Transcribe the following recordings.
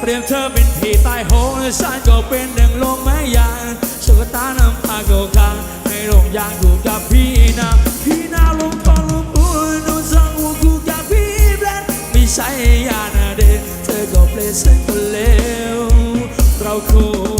เตรียมเธอเป็นผีตายโหงฉันก็เป็นหนึ่งลมไม้ยางสุกตาน้ำตาโกกางให้ลงยางอยู่กับพี่นาพี่นาลงกอลงอุ่นนูสังหูกูกับพี่แบลนไม่ใช่ยานาเดเธอก็เปลี่ยนเส้นก็เลวเราคู่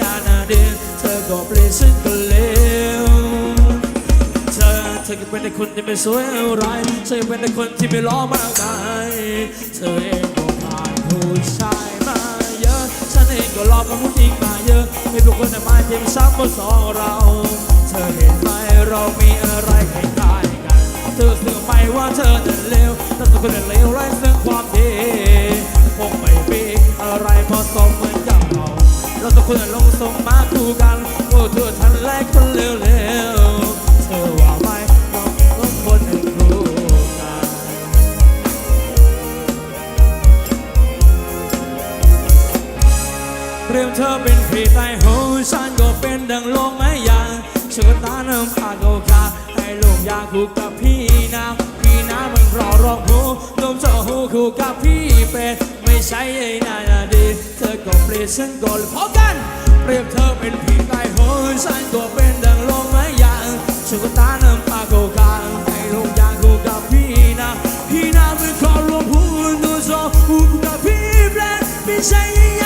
ยานาเดนเธอก็เปลี่ยนซึ่งก็เลวเธอเธอก็เป็นแต่คนที่ไม่สวยอะไรเธอเป็นแต่คนที่ไม่ล้อมากมายเธอเองก็ผ่านผู้ชายมาเยอะ ฉันเองก็รอกับผู้หญิงมาเยอะไม่รู้คนไหนมาเทียมซ้ำบนสองเรา เธอเห็นไหมเรามีอะไรคล้ายๆกันเธอเสื่อไหมว่าเธอนั้นเลวแต่ตัวคนนั้นเลวไร้ซึ่งความดีคงไม่มีอะไรมาสม เราต้อนลงสมมาคู่กันโอ้เธอทันแรกคนเร็วๆเธอว่าไมเราต้องคนหนึ่งคู่กันเรียมเธอเป็นผีตายโหงฉันก็เป็นดังลมไม้ยางเชิญตาน้ำพาโกคาให้ลงยาคู่กับพี่น้ำพี่น้ำมันรอรองหูนมเจ้าหูคู่กับพี่เป็ด ใช่ไอ้นานาดีเธอก็เปลี่ยนฉันก็เลยพอกันเปรียบเธอเป็นผีตายโหงฉันก็เป็นดังลมไม้ยางเชิญตาน้ำปาโกกาให้ลงยางคู่กับพี่นะพี่นะเป็นขอรวมหูนมเจ้าหูคู่กับพี่เป็ดไม่ใช่ยา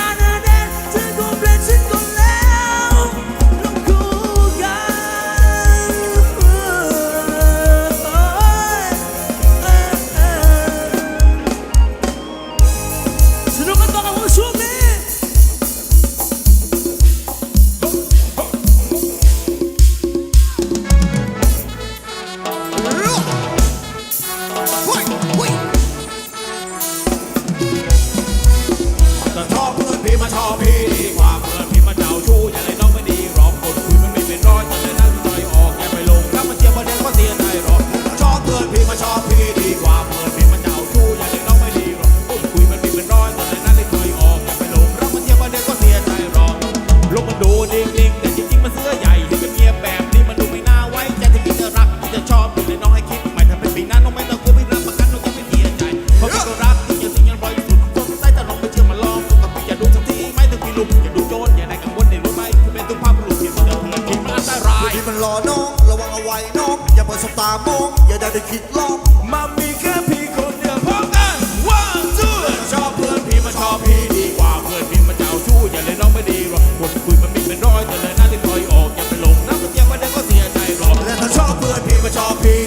มันรอน้อง ระวังเอาไว้น้อง อย่าเปิดสบตามอง อย่าได้ได้คิดลองมันมีแค่พี่คนเดียวพร้อมกัน one two ชอบเพื่อนพี่มาชอบพี่ดีกว่าเพื่อนพี่มาเจ้าชู้อย่าเลยน้องไม่ดีหรอกคนคุยมันมีเป็นร้อยแต่เลยหน้าที่คอยออกอย่าไปหลงนะมันเจียบประเด็กก็เสียใจหรอกและถ้าชอบเพื่อนพี่มาชอบพี่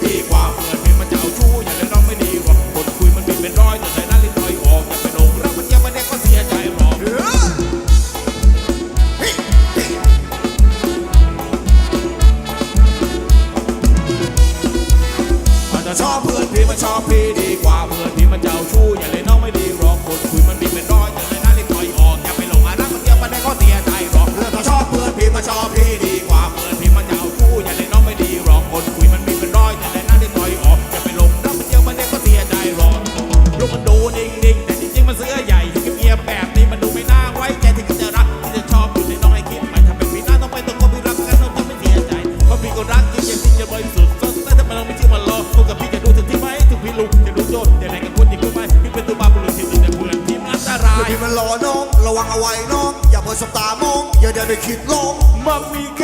อบเพื่อนชอบพี่ดีกว่าเพื่อนพี่มันเจ้าชู้อย่าเลยน้องไม่ดีรอกคนคุยมันมีเป็น ได้ได้คิดลองมามีแค่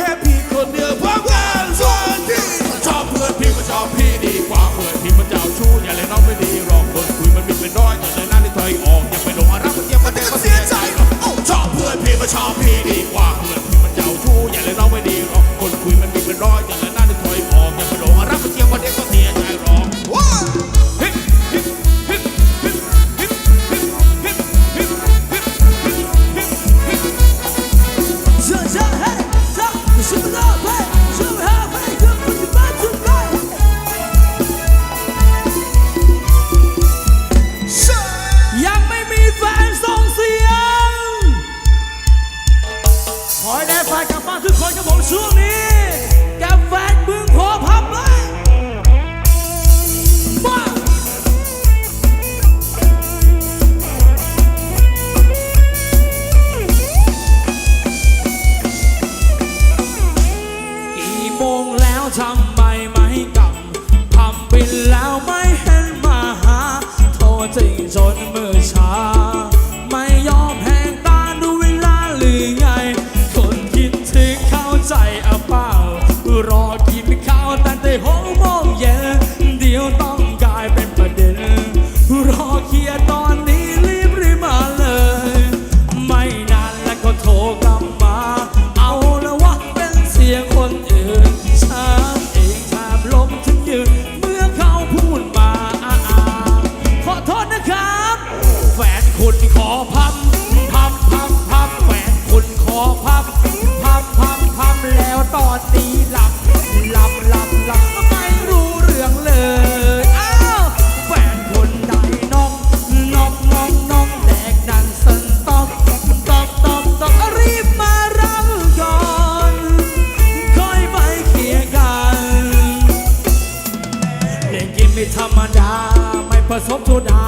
โซดา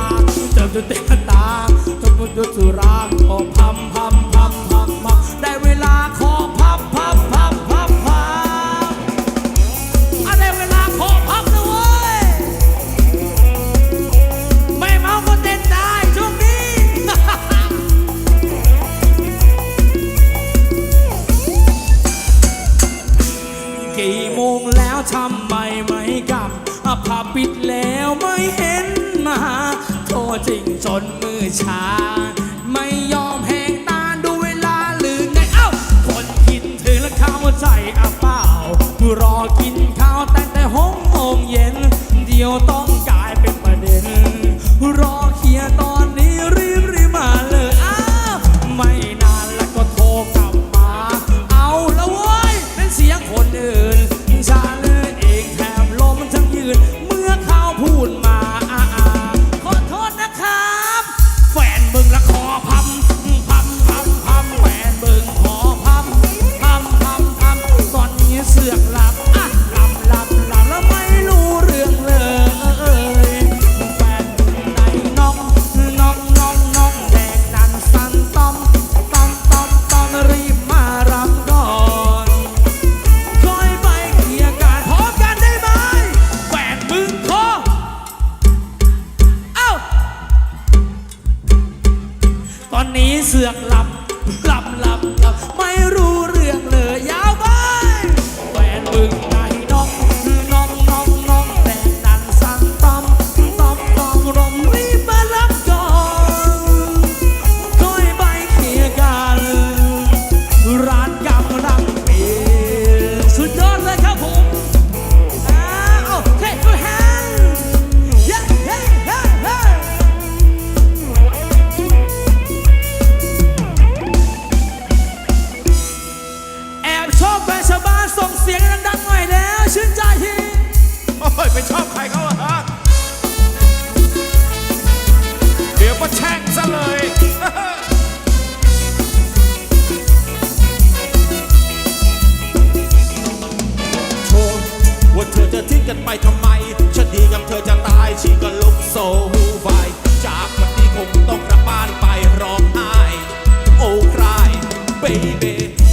เติมจนเติมตาจนหมดจนสุราขอพัมพัมพัมพัมพัได้เวลาขอพัมพัมพัมพัพัได้เวลาขอพัมแล้วเว้ยไม่เมาก็เต้นได้ช่วงนี้ กี่โมงแล้วทำไมไม่กลับอะผับปิดแล้ว จริงจนมือชา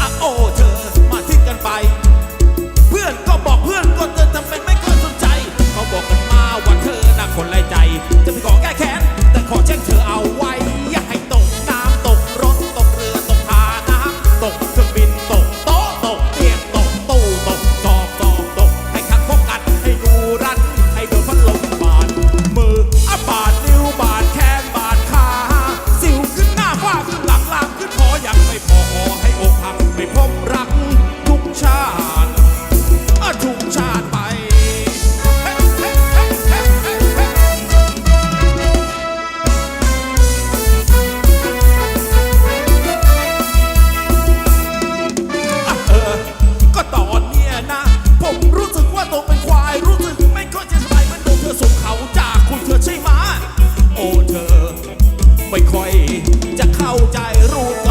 I owe ไม่ค่อยจะเข้าใจรู้